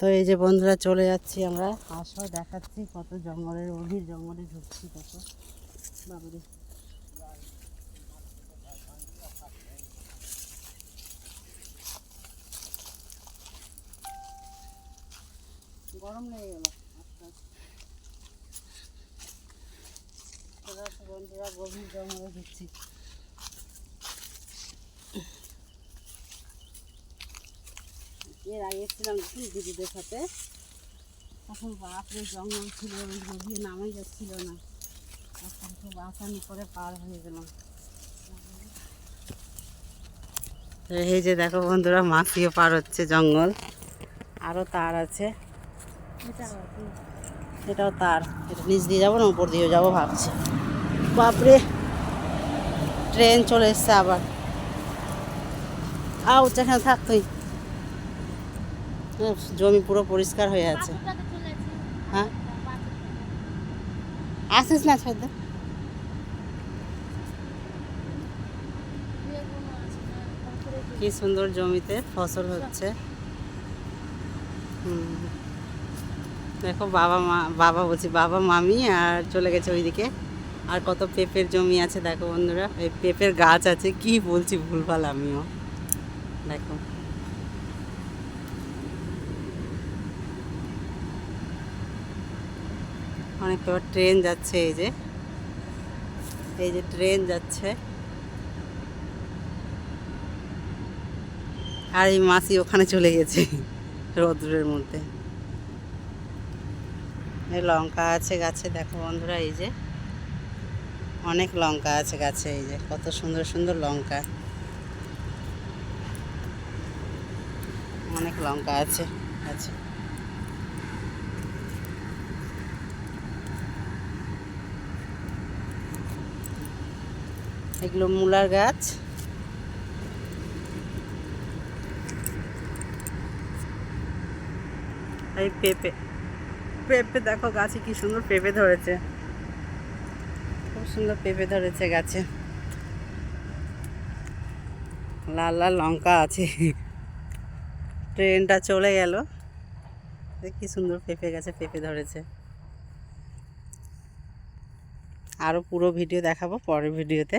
তো এই যে বন্ধুরা চলে যাচ্ছি আমরা। আসো, দেখাচ্ছি কত জঙ্গলের গভীর জঙ্গলে ঢুকছি কত বাবারে। গরম লেগে গেল বন্ধুরা, গভীর জঙ্গলে ঢুকছি। এর আগে ছিলাম যখন দিদিদের সাথে? তখন বাপরে জঙ্গল ছিল গভীর নামাই যাচ্ছিল না। তখন খুব আসানি করে পার হয়ে গেলাম। এই যে দেখো বন্ধুরা মাছিও পার হচ্ছে জঙ্গল। আরও তার আছে। এটাও তার। এটা নিচ দিয়ে যাব না উপর দিয়ে যাব ভাবছি। বাপরে! ট্রেন চলে এসছে আবার। আউ এখানে থাক তুই। জমি পুরো পরিষ্কার হয়ে আছে। হ্যাঁ? আসিস না দে। কি সুন্দর জমিতে ফসল হচ্ছে। হুম। দেখো বাবা মা বাবা বলছি বাবা মামি আর চলে গেছে ওইদিকে। আর কত পেঁপের জমি আছে দেখো বন্ধুরা। এই পেঁপের গাছ আছে কি বলছি ভুলভাল আমিও। দেখো। অনেক এবার ট্রেন যাচ্ছে, এই যে। এই যে ট্রেন যাচ্ছে। আর এই মাসি ওখানে চলে গেছে, রৌদ্রের মধ্যে। এই লঙ্কা আছে গাছে, দেখো বন্ধুরা, এই যে। অনেক লঙ্কা আছে গাছে, এই যে, কত সুন্দর সুন্দর লঙ্কা। অনেক লঙ্কা আছে আছে এগুলো মূলার গাছ। এই পেঁপে। পেঁপে দেখো গাছে কি সুন্দর পেঁপে ধরেছে। খুব সুন্দর পেঁপে ধরেছে গাছে। লাল লাল লঙ্কা আছে। ট্রেনটা চলে গেল। কি সুন্দর পেঁপে গাছে পেঁপে ধরেছে। আরও পুরো ভিডিও দেখাবো পরের ভিডিওতে।